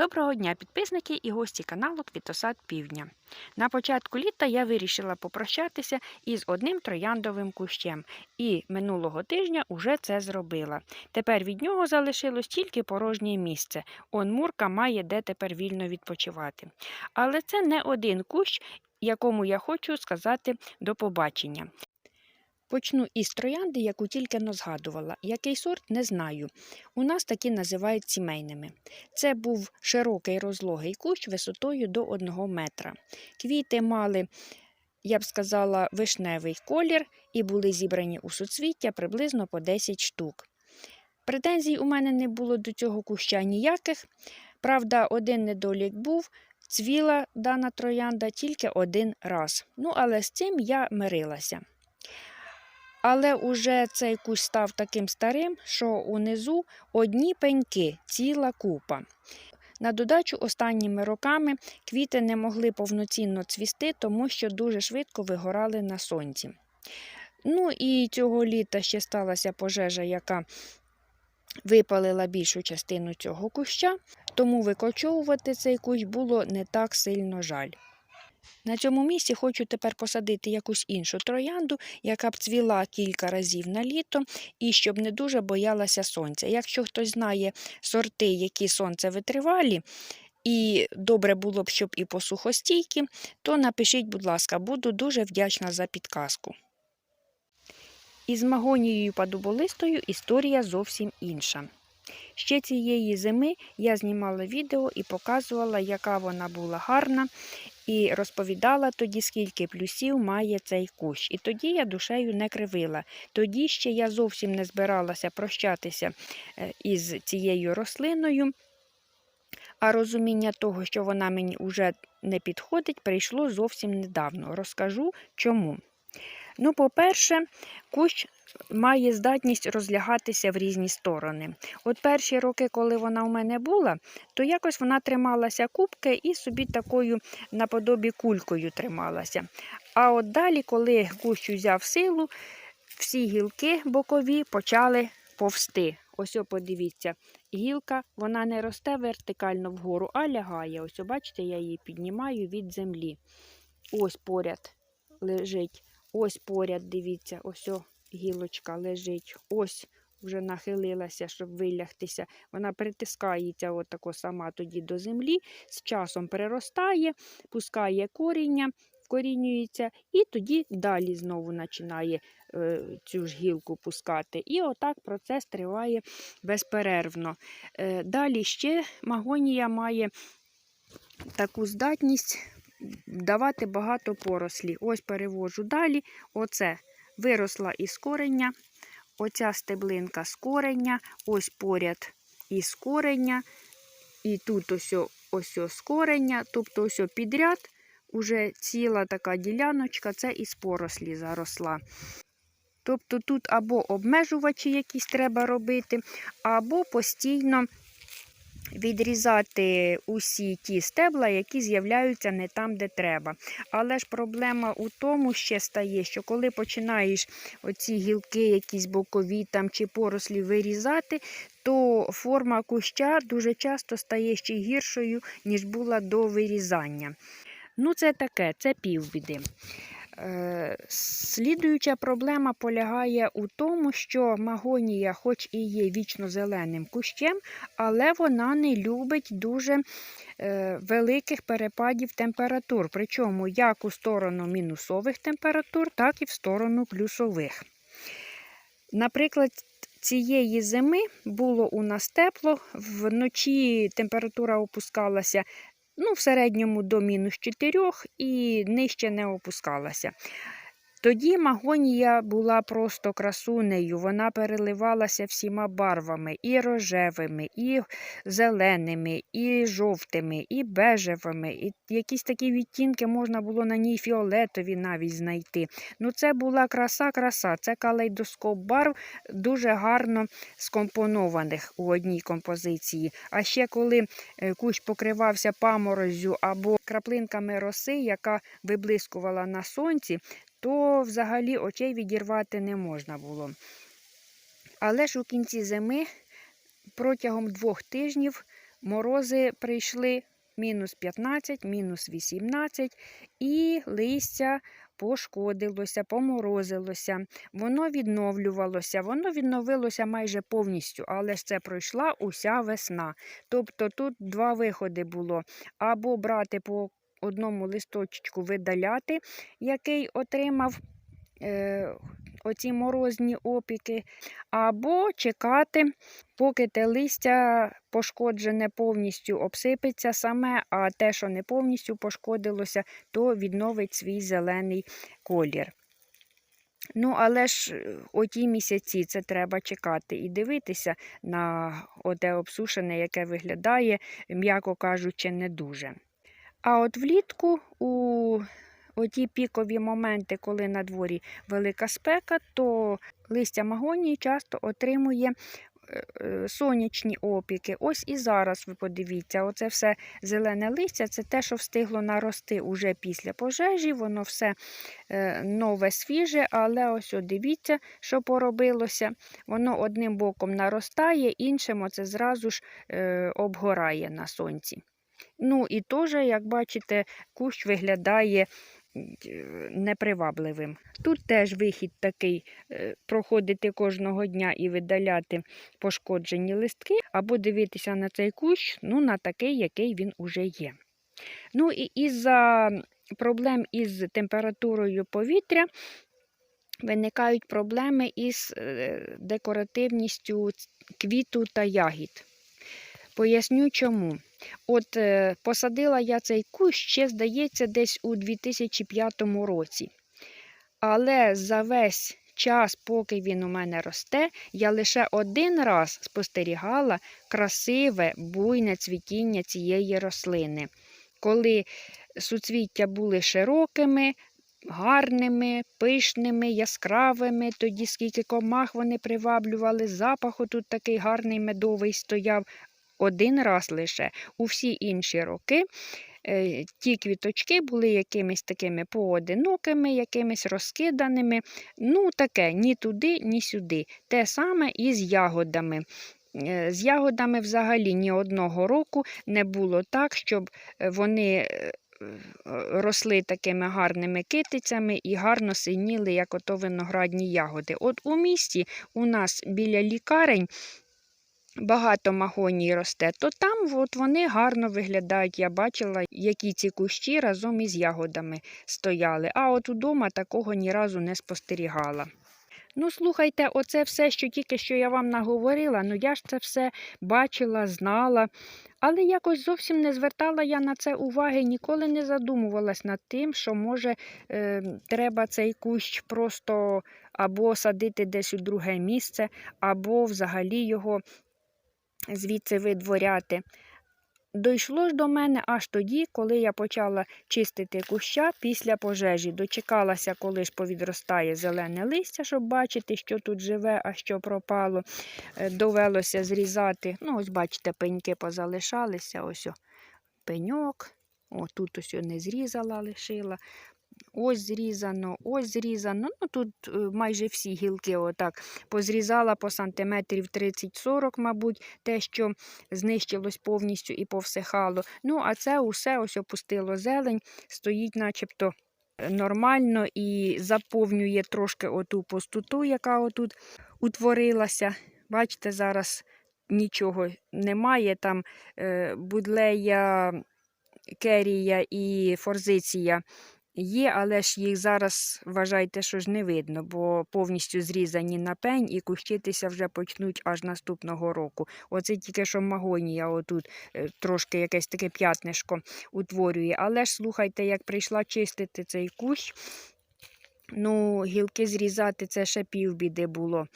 Доброго дня, підписники і гості каналу Квітосад Півдня. На початку літа я вирішила попрощатися із одним трояндовим кущем, і минулого тижня уже це зробила. Тепер від нього залишилось тільки порожнє місце. Он Мурка має де тепер вільно відпочивати. Але це не один кущ, якому я хочу сказати до побачення. Почну із троянди, яку тільки но згадувала. Який сорт, не знаю. У нас такі називають сімейними. Це був широкий розлогий кущ висотою до 1 метра. Квіти мали, я б сказала, вишневий колір і були зібрані у суцвіття приблизно по 10 штук. Претензій у мене не було до цього куща ніяких. Правда, один недолік був. Цвіла дана троянда тільки один раз. Ну, але з цим я мирилася. Але уже цей кущ став таким старим, що унизу одні пеньки, ціла купа. На додачу останніми роками квіти не могли повноцінно цвісти, тому що дуже швидко вигорали на сонці. Ну і цього літа ще сталася пожежа, яка випалила більшу частину цього куща, тому викочовувати цей кущ було не так сильно жаль. На цьому місці хочу тепер посадити якусь іншу троянду, яка б цвіла кілька разів на літо і щоб не дуже боялася сонця. Якщо хтось знає сорти, які сонцевитривалі, і добре було б, щоб і посухостійкі, то напишіть, будь ласка, буду дуже вдячна за підказку. Із магонією падуболистою історія зовсім інша. Ще цієї зими я знімала відео і показувала, яка вона була гарна, і розповідала тоді, скільки плюсів має цей кущ. І тоді я душею не кривила. Тоді ще я зовсім не збиралася прощатися е, із цією рослиною, а розуміння того, що вона мені вже не підходить, прийшло зовсім недавно. Розкажу чому. Ну, по-перше, кущ має здатність розлягатися в різні сторони. От перші роки, коли вона у мене була, то якось вона трималася кубки і собі такою наподобі кулькою трималася. А от далі, коли кущ взяв силу, всі гілки бокові почали повсти. Ось, о, подивіться, гілка вона не росте вертикально вгору, а лягає. Ось, о, бачите, я її піднімаю від землі. Ось поряд лежить. Ось поряд, дивіться, ось о, гілочка лежить. Ось вже нахилилася, щоб вилягтися. Вона притискається отако сама тоді до землі, з часом переростає, пускає коріння, вкорінюється, і тоді далі знову починає е, цю ж гілку пускати. І отак процес триває безперервно. Е, далі ще магонія має таку здатність давати багато порослі. Ось перевожу далі. Оце виросла із корення, оця стеблинка з корення, ось поряд із корення, і тут ось ось з корення, тобто ось підряд уже ціла така діляночка, це із порослі заросла. Тобто тут або обмежувачі якісь треба робити, або постійно відрізати усі ті стебла, які з'являються не там, де треба. Але ж проблема у тому ще стає, що коли починаєш оці гілки, якісь бокові там чи порослі вирізати, то форма куща дуже часто стає ще гіршою, ніж була до вирізання. Ну, це таке, це півбіди. Е, слідуюча проблема полягає у тому, що магонія, хоч і є вічно зеленим кущем, але вона не любить дуже е, великих перепадів температур, причому як у сторону мінусових температур, так і в сторону плюсових. Наприклад, цієї зими було у нас тепло, вночі температура опускалася ну, в середньому до мінус 4 і нижче не опускалася. Тоді магонія була просто красунею, вона переливалася всіма барвами, і рожевими, і зеленими, і жовтими, і бежевими. І якісь такі відтінки можна було на ній фіолетові навіть знайти. Ну, Це була краса-краса, це калейдоскоп барв дуже гарно скомпонованих у одній композиції. А ще коли е, кущ покривався паморозю або краплинками роси, яка виблискувала на сонці, то взагалі очей відірвати не можна було. Але ж у кінці зими протягом двох тижнів морози прийшли мінус 15, мінус 18, і листя пошкодилося, поморозилося, воно відновлювалося, воно відновилося майже повністю, але ж це пройшла уся весна. Тобто тут два виходи було: або брати по одному листочку видаляти, який отримав. Е, Оці морозні опіки, або чекати, поки те листя пошкоджене повністю обсипеться саме, а те, що не повністю пошкодилося, то відновить свій зелений колір. Ну, але ж е, оті місяці це треба чекати і дивитися на оте обсушене, яке виглядає, м'яко кажучи, не дуже. А от влітку у оті пікові моменти, коли на дворі велика спека, то листя магонії часто отримує е, е, сонячні опіки. Ось і зараз ви подивіться, оце все зелене листя це те, що встигло нарости уже після пожежі, воно все е, нове, свіже, але ось дивіться, що поробилося. Воно одним боком наростає, іншим оце зразу ж обгорає на сонці. Ну і теж, як бачите, кущ виглядає непривабливим. Тут теж вихід такий е, проходити кожного дня і видаляти пошкоджені листки, або дивитися на цей кущ, ну, на такий, який він уже є. Ну і із-за проблем із температурою повітря. Виникають проблеми із е, декоративністю квіту та ягід. Поясню чому. От е, посадила я цей кущ ще, здається, десь у 2005 році. Але за весь час, поки він у мене росте, я лише один раз спостерігала красиве буйне цвітіння цієї рослини. Коли суцвіття були широкими, гарними, пишними, яскравими, тоді скільки комах вони приваблювали, запаху тут такий гарний медовий стояв, один раз лише. У всі інші роки е, ті квіточки були якимись такими поодинокими, якимись розкиданими. Ну, таке ні туди, ні сюди. Те саме і з ягодами. Е, з ягодами взагалі ні одного року не було так, щоб вони. Е, росли такими гарними китицями і гарно синіли, як ото виноградні ягоди. От у місті у нас біля лікарень багато магоній росте, то там от вони гарно виглядають. Я бачила, які ці кущі разом із ягодами стояли. А от удома такого ні разу не спостерігала. Ну, слухайте, оце все, що тільки що я вам наговорила, ну я ж це все бачила, знала. Але якось зовсім не звертала я на це уваги, ніколи не задумувалась над тим, що, може, е, треба цей кущ просто або садити десь у друге місце, або взагалі його звідси видворяти. Дійшло ж до мене аж тоді, коли я почала чистити куща після пожежі. Дочекалася, коли ж повідростає зелене листя, щоб бачити, що тут живе, а що пропало. Е, довелося зрізати. Ну, ось, бачите, пеньки позалишалися. Ось пеньок. О, тут ось не зрізала, лишила. Ось зрізано, ось зрізано. Ну, Тут е, майже всі гілки отак позрізала по сантиметрів 30-40, мабуть, те, що знищилось повністю і повсихало. Ну, а це усе ось опустило зелень, стоїть начебто е, нормально і заповнює трошки оту пустоту, яка отут утворилася. Бачите, зараз нічого немає. Там е, будлея, керія і форзиція Є, але ж їх зараз вважайте, що ж не видно, бо повністю зрізані на пень і кущитися вже почнуть аж наступного року. Оце тільки що магонія, отут е, трошки якесь таке п'ятнишко утворює. Але ж слухайте, як прийшла чистити цей кущ, ну, гілки зрізати це ще півбіди було.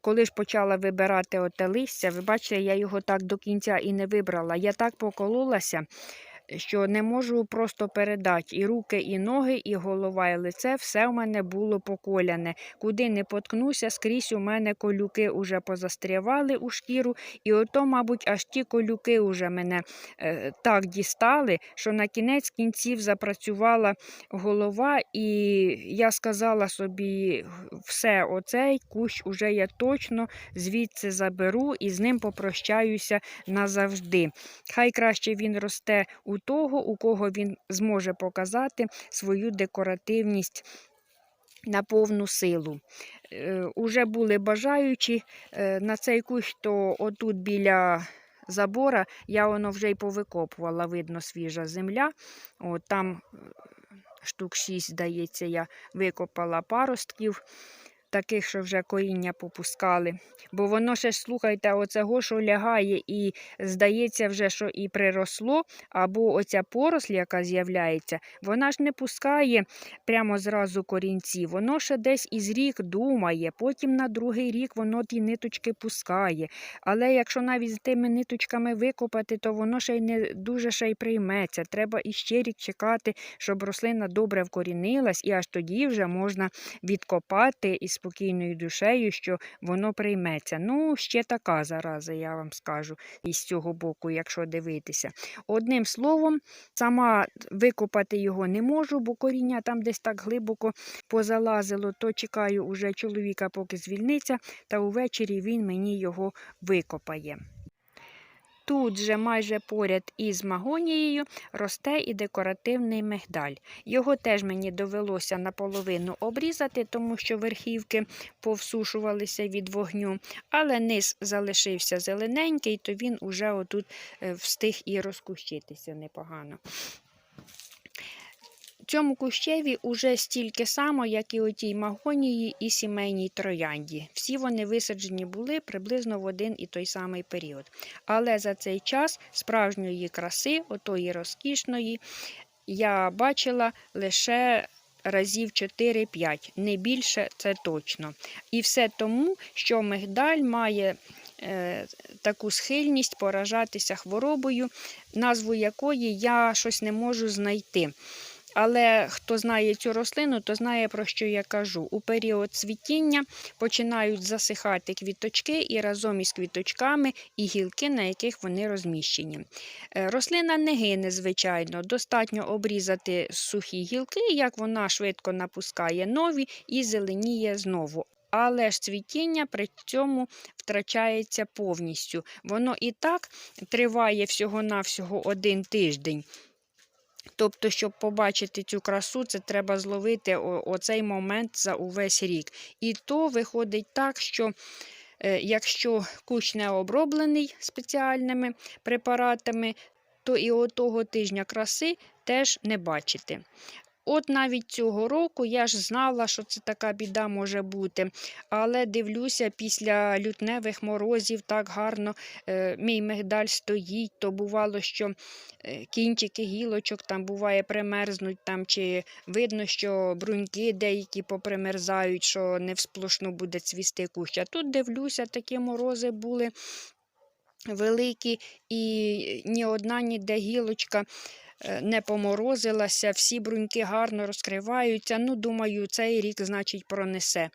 Коли ж почала вибирати оте листя, ви бачите, я його так до кінця і не вибрала. Я так покололася. Що не можу просто передати. І руки, і ноги, і голова, і лице все в мене було поколяне. Куди не поткнуся, скрізь у мене колюки уже позастрявали у шкіру, і ото, мабуть, аж ті колюки уже мене е, так дістали, що на кінець кінців запрацювала голова, і я сказала собі, все, оцей кущ уже я точно звідси заберу і з ним попрощаюся назавжди. Хай краще він росте у того, у кого він зможе показати свою декоративність на повну силу. Е, Уже були бажаючі е, на цей кущ, то отут біля забора я воно вже й повикопувала, видно, свіжа земля. От, там е, штук шість, здається, я викопала паростків. Таких, що вже коріння попускали. Бо воно ще ж, слухайте, оцього, що лягає, і здається, вже, що і приросло, або оця поросль, яка з'являється, вона ж не пускає прямо зразу корінці. Воно ще десь із рік думає, потім на другий рік воно ті ниточки пускає. Але якщо навіть з тими ниточками викопати, то воно ще й не дуже ще й прийметься. Треба іще рік чекати, щоб рослина добре вкорінилась, і аж тоді вже можна відкопати із спокійною душею, що воно прийметься. Ну, ще така зараза, я вам скажу, із цього боку, якщо дивитися. Одним словом, сама викопати його не можу, бо коріння там десь так глибоко позалазило, то чекаю уже чоловіка, поки звільниться, та увечері він мені його викопає. Тут же майже поряд із магонією росте і декоративний мигдаль. Його теж мені довелося наполовину обрізати, тому що верхівки повсушувалися від вогню, але низ залишився зелененький, то він уже отут е, встиг і розкущитися непогано. Цьому кущеві уже стільки само, як і отій магонії і сімейній троянді. Всі вони висаджені були приблизно в один і той самий період. Але за цей час справжньої краси, отої розкішної, я бачила лише разів 4-5, не більше це точно. І все тому, що мигдаль має е, таку схильність поражатися хворобою, назву якої я щось не можу знайти. Але хто знає цю рослину, то знає, про що я кажу. У період цвітіння починають засихати квіточки і разом із квіточками і гілки, на яких вони розміщені. Е, Рослина не гине, звичайно, достатньо обрізати сухі гілки, як вона швидко напускає нові і зеленіє знову. Але ж цвітіння при цьому втрачається повністю. Воно і так триває всього-навсього один тиждень. Тобто, щоб побачити цю красу, це треба зловити оцей момент за увесь рік. І то виходить так, що е, якщо кущ не оброблений спеціальними препаратами, то і отого тижня краси теж не бачити. От навіть цього року я ж знала, що це така біда може бути. Але дивлюся, після лютневих морозів так гарно е, мій мигдаль стоїть, то бувало, що е, кінчики гілочок там буває примерзнуть, там, чи видно, що бруньки деякі попримерзають, що не всплошну буде цвісти кущ. А тут дивлюся, такі морози були великі, і ні одна, ніде гілочка не поморозилася, всі бруньки гарно розкриваються. Ну, думаю, цей рік, значить, пронесе.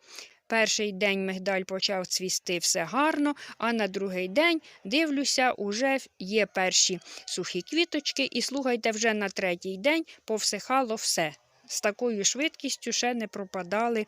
Перший день мигдаль почав цвісти все гарно, а на другий день дивлюся, уже є перші сухі квіточки, і слухайте, вже на третій день повсихало все. З такою швидкістю ще не пропадали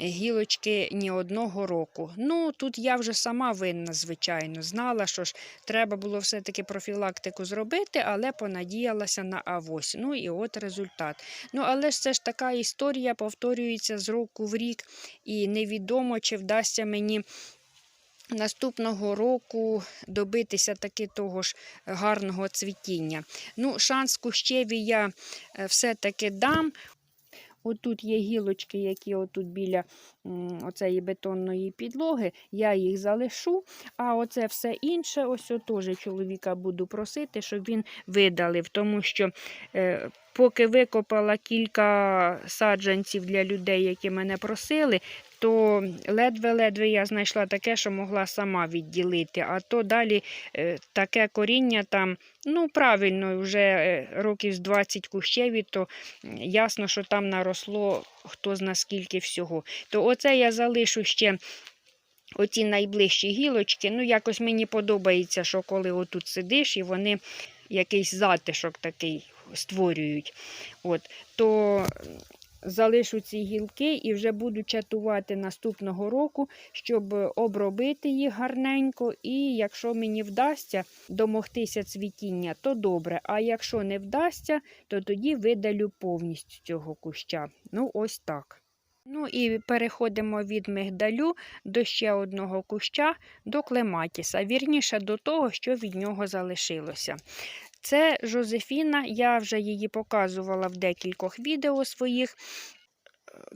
гілочки ні одного року. Ну, тут я вже сама винна, звичайно, знала, що ж треба було все-таки профілактику зробити, але понадіялася на авось. Ну і от результат. Ну, але ж це ж така історія повторюється з року в рік, і невідомо, чи вдасться мені. Наступного року добитися таки того ж гарного цвітіння. Ну, шанс кущеві я е, все-таки дам. Отут є гілочки, які отут біля оцеї бетонної підлоги, я їх залишу. А оце все інше, ось теж чоловіка буду просити, щоб він видалив, тому що е, поки викопала кілька саджанців для людей, які мене просили, то ледве-ледве я знайшла таке, що могла сама відділити. А то далі е, таке коріння там, ну правильно, вже е, років з 20 кущеві, то ясно, що там наросло хто зна скільки всього. То оце я залишу ще оці найближчі гілочки. Ну, якось мені подобається, що коли отут сидиш і вони якийсь затишок такий створюють. От, то залишу ці гілки і вже буду чатувати наступного року, щоб обробити їх гарненько. І якщо мені вдасться домогтися цвітіння, то добре. А якщо не вдасться, то тоді видалю повністю цього куща. Ну, ось так. Ну і переходимо від мигдалю до ще одного куща, до клематіса, вірніше до того, що від нього залишилося. Це Жозефіна, я вже її показувала в декількох відео своїх.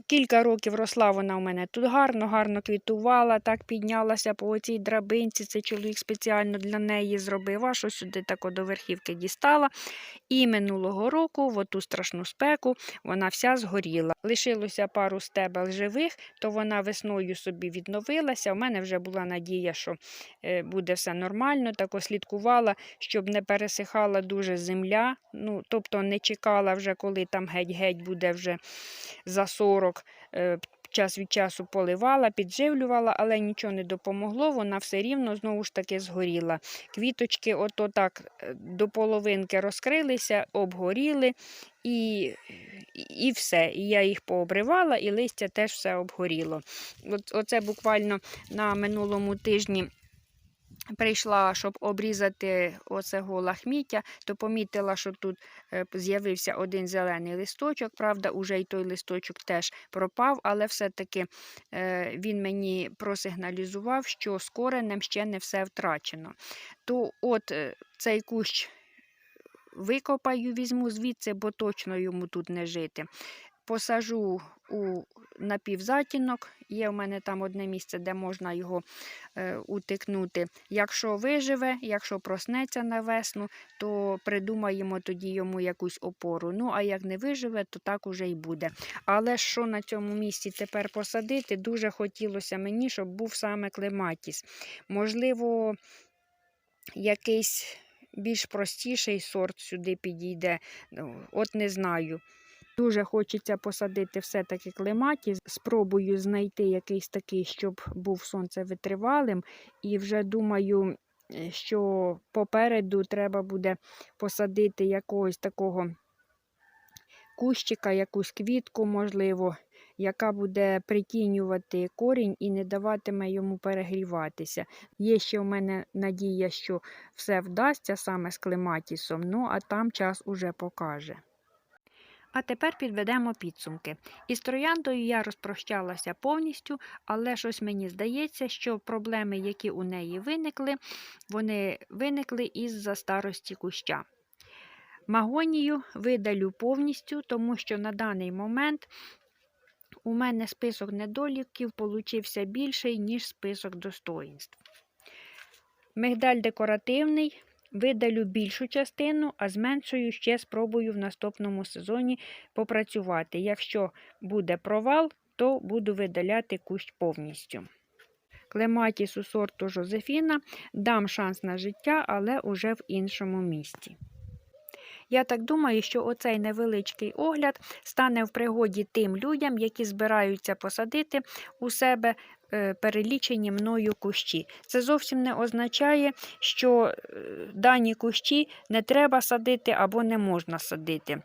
Кілька років росла вона у мене тут гарно, гарно квітувала, так піднялася по цій драбинці. Це чоловік спеціально для неї зробив, а що сюди тако до верхівки дістала. І минулого року, в оту страшну спеку, вона вся згоріла. Лишилося пару стебел живих, то вона весною собі відновилася. У мене вже була надія, що е, буде все нормально. Так слідкувала, щоб не пересихала дуже земля. Ну, тобто не чекала вже, коли там геть-геть буде вже за 40. е, Час від часу поливала, підживлювала, але нічого не допомогло, вона все рівно знову ж таки згоріла. Квіточки ото так е, до половинки розкрилися, обгоріли і, і все. І я їх пообривала, і листя теж все обгоріло. Оце буквально на минулому тижні. Прийшла, щоб обрізати оцего лахміття, то помітила, що тут е, з'явився один зелений листочок. Правда, уже й той листочок теж пропав, але все-таки е, він мені просигналізував, що з коренем ще не все втрачено. То от е, цей кущ викопаю, візьму звідси, бо точно йому тут не жити. Посажу у напівзатінок. Є в мене там одне місце, де можна його е, утикнути. Якщо виживе, якщо проснеться на весну, то придумаємо тоді йому якусь опору. Ну, а як не виживе, то так уже й буде. Але що на цьому місці тепер посадити, дуже хотілося мені, щоб був саме клематіс. Можливо, якийсь більш простіший сорт сюди підійде. Ну, От не знаю. Дуже хочеться посадити все-таки клематіс. Спробую знайти якийсь такий, щоб був сонцевитривалим. І вже думаю, е, що попереду треба буде посадити якогось такого кущика, якусь квітку, можливо, яка буде притінювати корінь і не даватиме йому перегріватися. Є ще в мене надія, що все вдасться саме з клематісом, ну а там час уже покаже. А тепер підведемо підсумки. Із трояндою я розпрощалася повністю, але щось мені здається, що проблеми, які у неї виникли, вони виникли із-за старості куща. Магонію видалю повністю, тому що на даний момент у мене список недоліків получився більший, ніж список достоїнств. Мигдаль декоративний. Видалю більшу частину, а зменшую ще спробую в наступному сезоні попрацювати. Якщо буде провал, то буду видаляти кущ повністю. Клематісу сорту Жозефіна дам шанс на життя, але уже в іншому місці. Я так думаю, що оцей невеличкий огляд стане в пригоді тим людям, які збираються посадити у себе перелічені мною кущі. Це зовсім не означає, що е, дані кущі не треба садити або не можна садити.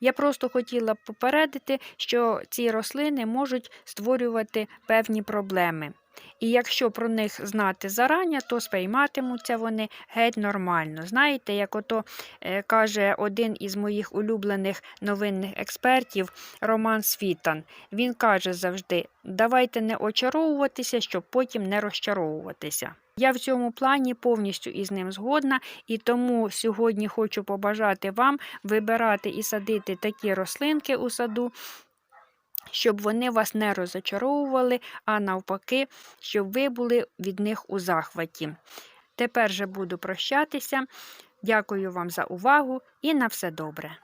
Я просто хотіла попередити, що ці рослини можуть створювати певні проблеми. І якщо про них знати зарані, то сприйматимуться вони геть нормально. Знаєте, як ото е, каже один із моїх улюблених новинних експертів Роман Світан. Він каже завжди: давайте не очаровуватися, щоб потім не розчаровуватися. Я в цьому плані повністю із ним згодна, і тому сьогодні хочу побажати вам вибирати і садити такі рослинки у саду, щоб вони вас не розочаровували, а навпаки, щоб ви були від них у захваті. Тепер же буду прощатися. Дякую вам за увагу і на все добре.